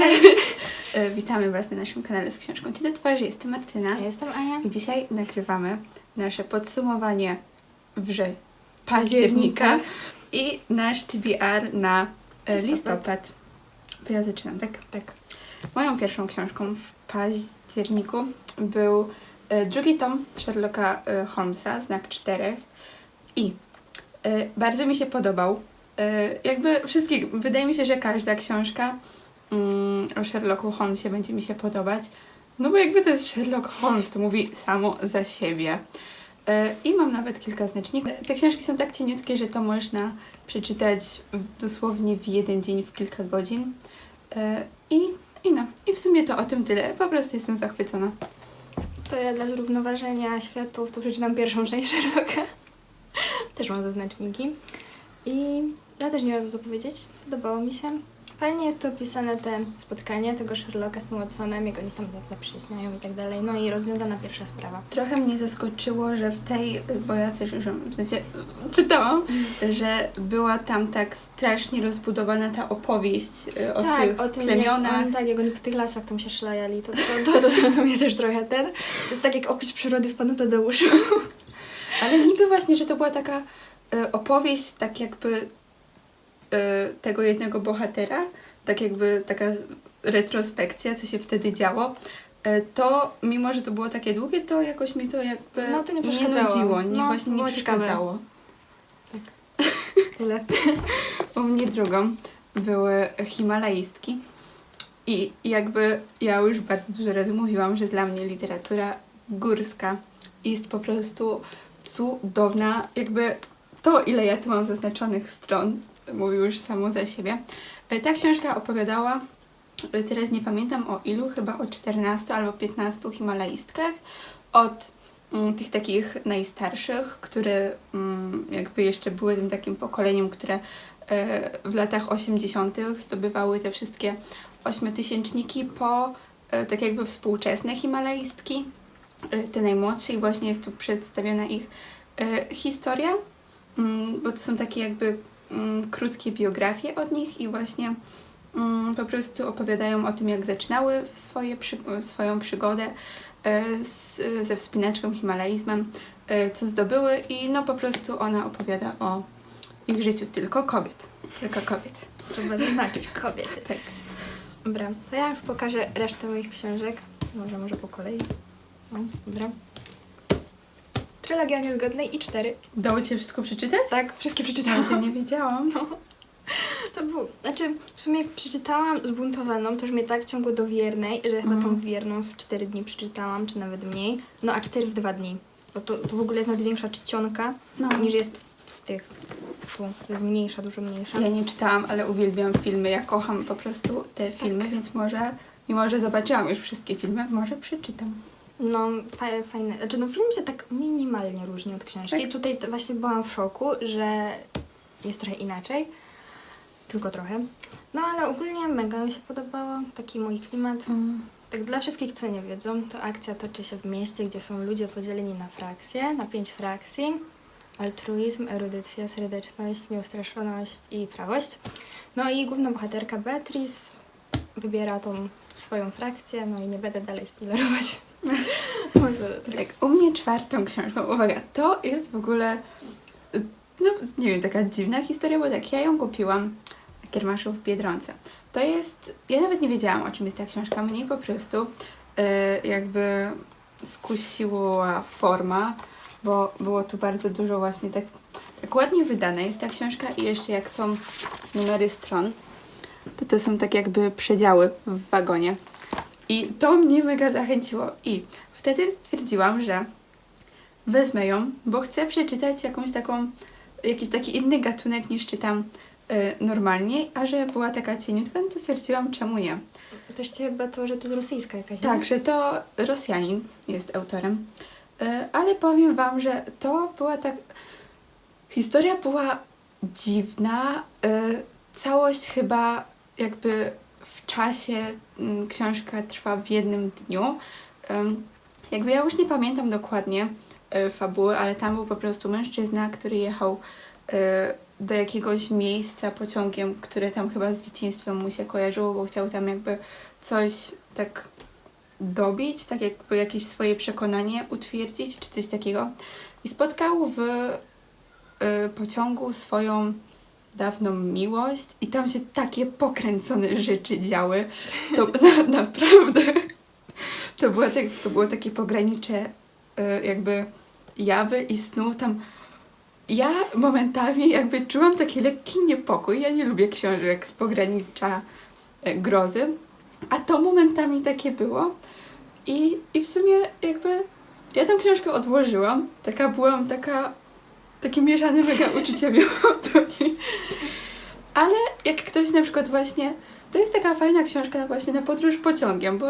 Cześć! E, Witamy Was na naszym kanale z książką Ci do twarzy. Jestem Martyna Ja jestem Ania. i dzisiaj nagrywamy nasze podsumowanie wrze Października. i nasz TBR na e, Listopad. listopad. To ja zaczynam, tak? Tak. Moją pierwszą książką w październiku był e, drugi tom Sherlocka Holmesa, Znak Czterech. I bardzo mi się podobał. Jakby wszystkie, wydaje mi się, że każda książka mm, o Sherlocku Holmesie będzie mi się podobać. No bo jakby to jest Sherlock Holmes, to mówi samo za siebie. E, I mam nawet kilka znaczników. Te książki są tak cieniutkie, że to można przeczytać dosłownie w jeden dzień, w kilka godzin. E, I, I no, i w sumie to o tym tyle. Po prostu jestem zachwycona. To ja dla zrównoważenia światów to przeczytam pierwszą część Sherlocka. Też mam zaznaczniki. I ja też nie wiem co tu powiedzieć. Podobało mi się. Fajnie jest tu opisane te spotkanie tego Sherlocka z tym Watsonem, jak oni tam zaprzyjaźniają i tak dalej. No i rozwiązana pierwsza sprawa. Trochę mnie zaskoczyło, że w tej, bo ja też już w sensie czytałam, że była tam tak strasznie rozbudowana ta opowieść y, o tak, tych o tym, plemionach. Jak, on, tak, jak oni po tych lasach tam się szlajali, to, to, to, to, to mnie też trochę ten. To jest tak jak opis przyrody w Panu Tadeuszu. Ale niby właśnie, że to była taka y, opowieść, tak jakby tego jednego bohatera, tak jakby taka retrospekcja, co się wtedy działo. Y, to mimo, że to było takie długie, to jakoś mi to jakby No, to nie przeszkadzało. nudziło, nie, No, właśnie nie ciekawe. przeszkadzało. Tyle. U mnie drugą były Himalajstki. I jakby ja już bardzo dużo razy mówiłam, że dla mnie literatura górska jest po prostu cudowna. Jakby to, ile ja tu mam zaznaczonych stron, mówi już samo za siebie. E, Ta książka opowiadała, e, teraz nie pamiętam o ilu, chyba o 14 albo 15 Himalajstkach od mm, tych takich najstarszych, które mm, jakby jeszcze były tym takim pokoleniem, które e, w latach 80. zdobywały te wszystkie ośmiotysięczniki po tak jakby współczesne Himalajstki, te najmłodsze i właśnie jest tu przedstawiona ich historia, mm, bo to są takie jakby krótkie biografie od nich i właśnie mm, po prostu opowiadają o tym, jak zaczynały swoje przy, swoją przygodę e, z, ze wspinaczką, himalaizmem, e, co zdobyły i no po prostu ona opowiada o ich życiu tylko kobiet. Tylko kobiet. Trzeba zaznaczyć kobiety. Tak. Dobra, to ja już pokażę resztę moich książek. Może, może po kolei. No, dobra. Trylogia niezgodnej i cztery. Udało Ci się wszystko przeczytać? Tak, wszystkie Ja przeczytałam. to nie wiedziałam. To był, znaczy w sumie jak przeczytałam zbuntowaną, to już mnie tak ciągło do wiernej, że chyba Mhm. tą wierną w cztery dni przeczytałam, czy nawet mniej. No a cztery w dwa dni. Bo to, to w ogóle jest nawet większa czcionka No. niż jest w, w tych. Tu jest mniejsza, dużo mniejsza. Ja nie czytałam, ale uwielbiam filmy. Ja kocham po prostu te filmy, więc może, mimo że zobaczyłam już wszystkie filmy, może przeczytam. No, fa- fajne. Znaczy, no film się tak minimalnie różni od książki. Tak. Tutaj właśnie byłam w szoku, że jest trochę inaczej. Tylko trochę. No, ale ogólnie mega mi się podobało. Taki mój klimat. Tak dla wszystkich, co nie wiedzą, to akcja toczy się w mieście, gdzie są ludzie podzieleni na frakcje, na pięć frakcji. Altruizm, erudycja, serdeczność, nieustraszoność i prawość. No i główna bohaterka Beatrice wybiera tą swoją frakcję, no i nie będę dalej spoilerować. Tak. U mnie czwartą książką, uwaga, to jest w ogóle, no nie wiem, taka dziwna historia, bo tak, ja ją kupiłam na kiermaszu w Biedronce. To jest, ja nawet nie wiedziałam, o czym jest ta książka, mnie po prostu y, jakby skusiła forma, bo było tu bardzo dużo właśnie tak, tak ładnie wydane jest ta książka i jeszcze jak są numery stron, to to są tak jakby przedziały w wagonie. I to mnie mega zachęciło. I wtedy stwierdziłam, że wezmę ją, bo chcę przeczytać jakąś taką, jakiś taki inny gatunek niż czytam y, normalnie, a że była taka cieniutka, no to stwierdziłam, czemu nie. Też cię chyba to, że to jest rosyjska jakaś. Tak, że to Rosjanin jest autorem, y, ale powiem Wam, że to była tak. Historia była dziwna. y, Całość chyba jakby w czasie mm, książka trwa w jednym dniu. Jakby ja już nie pamiętam dokładnie y, fabuły, ale tam był po prostu mężczyzna, który jechał y, do jakiegoś miejsca pociągiem, które tam chyba z dzieciństwem mu się kojarzyło, bo chciał tam jakby coś tak dobić, tak jakby jakieś swoje przekonanie utwierdzić, czy coś takiego. I spotkał w y, pociągu swoją dawną miłość i tam się takie pokręcone rzeczy działy. To na, naprawdę to było, tak, to było takie pogranicze y, jakby jawy i snu tam ja momentami jakby czułam taki lekki niepokój. Ja nie lubię książek z pogranicza e, grozy, a to momentami takie było. I, I w sumie jakby ja tę książkę odłożyłam. Taka byłam taka, takie mieszane mega uczucia miałam do niej. Ale jak ktoś na przykład właśnie, to jest taka fajna książka właśnie na podróż pociągiem, bo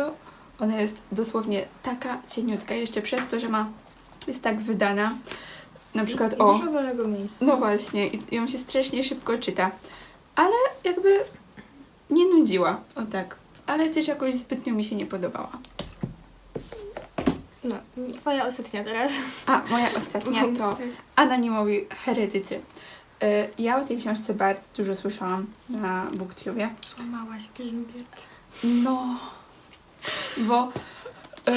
ona jest dosłownie taka cieniutka, jeszcze przez to, że ma, jest tak wydana. Na przykład I o. Dużo wolnego miejsca. No właśnie, i ją się strasznie szybko czyta. Ale jakby nie nudziła, o tak. Ale też jakoś zbytnio mi się nie podobała. No, twoja ostatnia teraz. A, moja ostatnia to Anonimowi Heretycy. Y, Ja o tej książce bardzo dużo słyszałam na BookTubie. Złamałaś grzbiet. No, bo, y,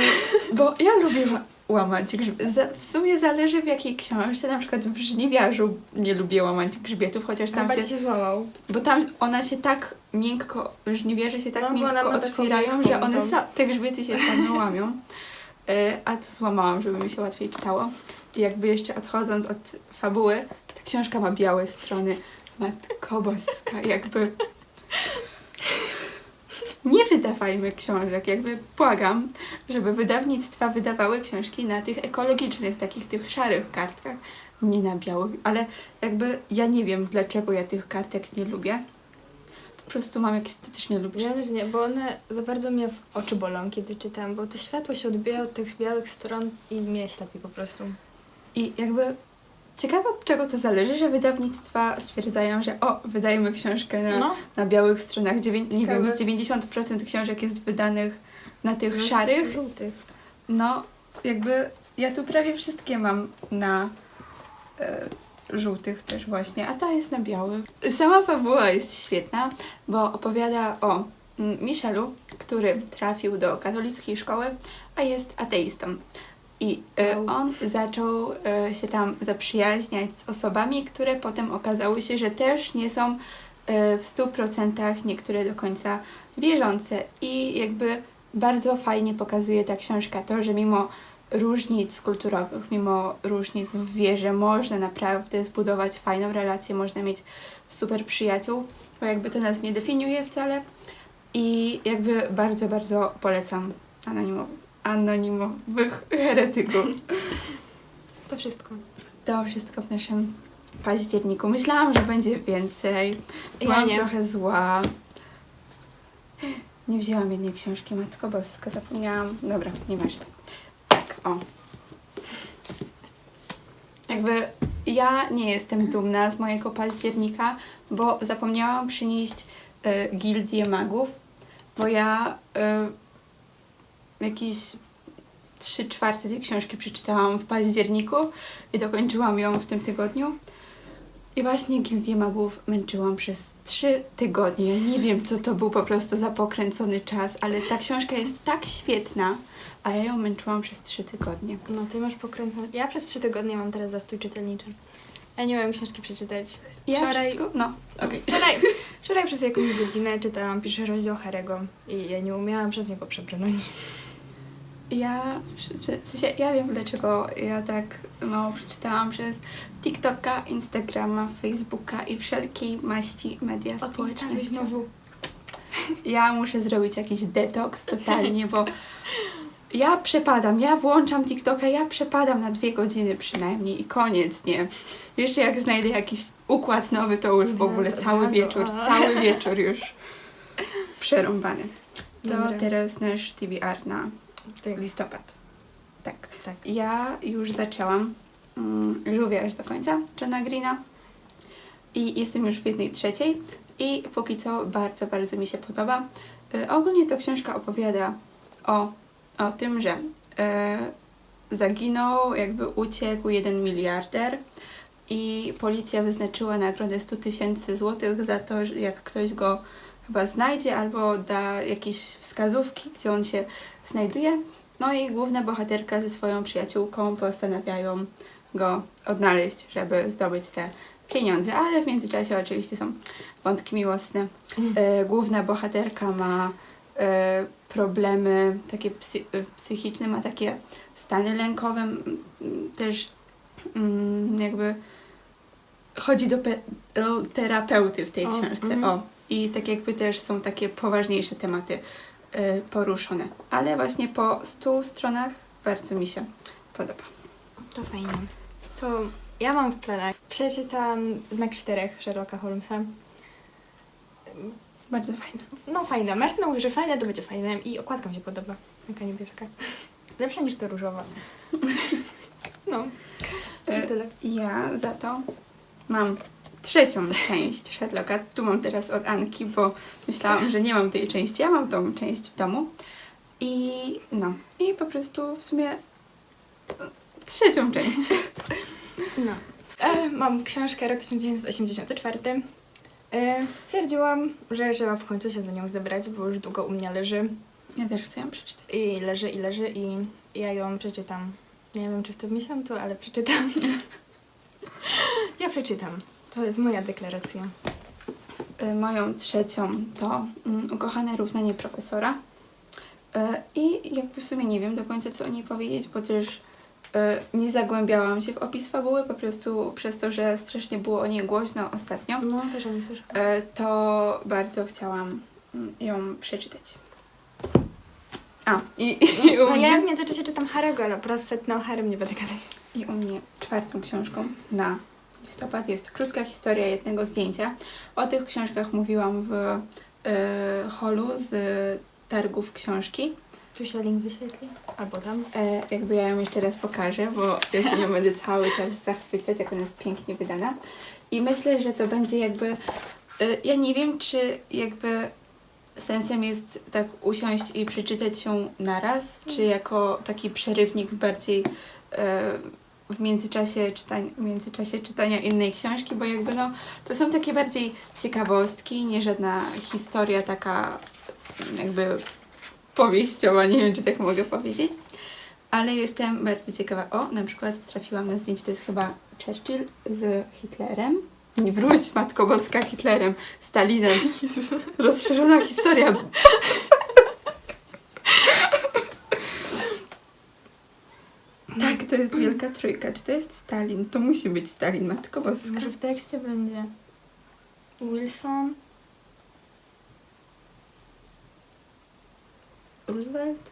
bo ja lubię ła- łamać grzbiet. W sumie zależy w jakiej książce, na przykład w Żniwiarzu nie lubię łamać grzbietów, chociaż tam się... się złamał. Bo tam ona się tak miękko, żniwierze się tak No, miękko otwierają, że one sa, te grzbiety się same łamią. E, a tu złamałam, żeby mi się łatwiej czytało. I jakby jeszcze odchodząc od fabuły, ta książka ma białe strony. Matko boska, jakby... Nie wydawajmy książek, jakby błagam, żeby wydawnictwa wydawały książki na tych ekologicznych, takich tych szarych kartkach, nie na białych, ale jakby ja nie wiem, dlaczego ja tych kartek nie lubię. Po prostu mam jakieś estetyczne lub Ja też nie, bo one za bardzo mnie w oczy bolą, kiedy czytam, bo to światło się odbija od tych białych stron i mnie ślepi po prostu. I jakby ciekawe od czego to zależy, że wydawnictwa stwierdzają, że o, wydajemy książkę na, No, na białych stronach. Dziewię- nie wiem, z 90% książek jest wydanych na tych no, szarych. Żółtych. No, jakby ja tu prawie wszystkie mam na e, żółtych też właśnie, a ta jest na białych. Sama fabuła jest świetna, bo opowiada o mm, Michelu, który trafił do katolickiej szkoły, a jest ateistą. I Wow. on zaczął e, się tam zaprzyjaźniać z osobami, które potem okazały się, że też nie są e, w 100% niektóre do końca wierzące. I jakby bardzo fajnie pokazuje ta książka to, że mimo różnic kulturowych, mimo różnic w wierze, można naprawdę zbudować fajną relację, można mieć super przyjaciół, bo jakby to nas nie definiuje wcale. I jakby bardzo, bardzo polecam anonimowych, anonimowych heretyków. To wszystko. To wszystko w naszym październiku. Myślałam, że będzie więcej. Ja Byłam nie. trochę zła. Nie wzięłam jednej książki, Matko Boska, zapomniałam. Dobra, nieważne. O. Jakby ja nie jestem dumna z mojego października, bo zapomniałam przynieść y, Gildię Magów, bo ja y, jakieś trzy czwarte tej książki przeczytałam w październiku i dokończyłam ją w tym tygodniu. I właśnie Gildię Magów męczyłam przez trzy tygodnie. Nie wiem, co to był po prostu za pokręcony czas, ale ta książka jest tak świetna, a ja ją męczyłam przez trzy tygodnie. No, ty masz pokręcone. Ja przez trzy tygodnie mam teraz zastój czytelniczy. Ja nie miałam książki przeczytać. Ja Wczoraj- wszystko... No, okej. Wczoraj, wczoraj przez jakąś godzinę czytałam pierwszy rozdział Harego i ja nie umiałam przez niego przebrnąć. Ja, w, sensie, ja wiem dlaczego ja tak mało przeczytałam przez TikToka, Instagrama, Facebooka i wszelkiej maści media społecznościowe. Ja muszę zrobić jakiś detoks totalnie, bo ja przepadam, ja włączam TikToka, ja przepadam na dwie godziny przynajmniej i koniec, nie? Jeszcze jak znajdę jakiś układ nowy, to już w No, ogóle cały bardzo, wieczór, a. cały wieczór już przerąbany. To Dobra. teraz nasz TBR na Tak, listopad. Tak. tak. Ja już zaczęłam mm, żółwiarz do końca Johna Greena i jestem już w jednej trzeciej i póki co bardzo, bardzo mi się podoba. Y, ogólnie to książka opowiada o, o tym, że y, zaginął, jakby uciekł jeden miliarder i policja wyznaczyła nagrodę 100 tysięcy złotych za to, jak ktoś go chyba znajdzie albo da jakieś wskazówki, gdzie on się znajduje. No i główna bohaterka ze swoją przyjaciółką postanawiają go odnaleźć, żeby zdobyć te pieniądze, ale w międzyczasie oczywiście są wątki miłosne. E, główna bohaterka ma e, problemy takie psy, e, psychiczne, ma takie stany lękowe, też mm, jakby chodzi do, pe- do terapeuty w tej O, książce. O, I tak jakby też są takie poważniejsze tematy e, poruszone. Ale właśnie po 100 stronach bardzo mi się podoba. To fajnie. To ja mam w planach. Przeczytam Znak Czterech Sherlocka Holmesa. Bardzo fajne. No fajne. Martyna mówi, że fajne, to będzie fajne. I okładka mi się podoba. Taka niebieska. Lepsza niż to różowa. No. E, I tyle. Ja za to mam trzecią część Sherlocka. Tu mam teraz od Anki, bo myślałam, że nie mam tej części. Ja mam tą część w domu. I no, i po prostu w sumie e, trzecią część. No. E, mam książkę rok 1984. E, stwierdziłam, że trzeba w końcu się za nią zebrać, bo już długo u mnie leży. Ja też chcę ją przeczytać. I leży, i leży, i ja ją przeczytam. Nie wiem, czy w tym miesiącu, ale przeczytam. ja przeczytam. To jest moja deklaracja. Y, Moją trzecią to mm, Ukochane równanie profesora. Y, I jakby w sumie nie wiem do końca, co o niej powiedzieć, bo też y, nie zagłębiałam się w opis fabuły, po prostu przez to, że strasznie było o niej głośno ostatnio, No, też o niej to bardzo chciałam mm, ją przeczytać. A, i, i, u No ja mnie, w międzyczasie czytam Harego, ale po raz setny o Harem nie będę gadać. I u mnie czwartą książką na listopad jest krótka historia jednego zdjęcia. O tych książkach mówiłam w y, holu z targów książki. Tu się link wyświetli. Albo tam. E, jakby ja ją jeszcze raz pokażę, bo ja się nią będę cały czas zachwycać, jak ona jest pięknie wydana. I myślę, że to będzie jakby. E, ja nie wiem, czy jakby sensem jest tak usiąść i przeczytać ją naraz, czy jako taki przerywnik bardziej e, w międzyczasie, czytań, w międzyczasie czytania innej książki, bo jakby no, to są takie bardziej ciekawostki, nie żadna historia taka jakby powieściowa, nie wiem czy tak mogę powiedzieć, ale jestem bardzo ciekawa. O, na przykład trafiłam na zdjęcie, to jest chyba Churchill z Hitlerem. Nie wróć, Matko Boska, Hitlerem, Stalinem. Rozszerzona historia. Tak, to jest Wielka Trójka. Czy to jest Stalin? To musi być Stalin, Matko Boska. Może w tekście będzie Wilson. Roosevelt?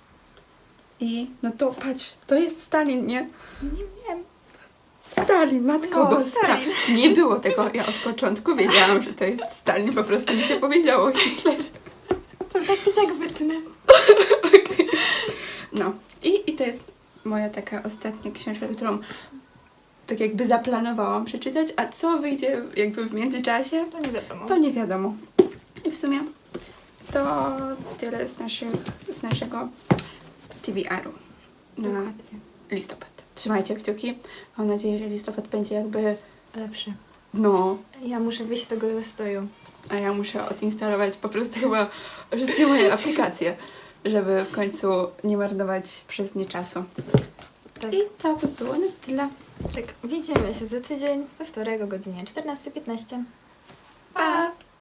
I no to patrz, to jest Stalin, nie? Nie wiem. Stalin, Matko No, Boska. Stalin. Nie było tego, ja od początku wiedziałam, że to jest Stalin, po prostu mi się powiedziało Hitler. To tak jak wytnę. No i, i to jest moja taka ostatnia książka, którą tak jakby zaplanowałam przeczytać, a co wyjdzie jakby w międzyczasie, To nie wiadomo. to nie wiadomo. I w sumie to tyle z, naszych, z naszego TBR-u na Dokładnie. listopad. Trzymajcie kciuki. Mam nadzieję, że listopad będzie jakby, Lepszy. no, Ja muszę wyjść z tego zastoju. a ja muszę odinstalować po prostu chyba wszystkie moje aplikacje, żeby w końcu nie marnować przez nie czasu. Tak. I to by było na tyle. tak, widzimy się za tydzień we wtorek o godzinie 14.15. Pa!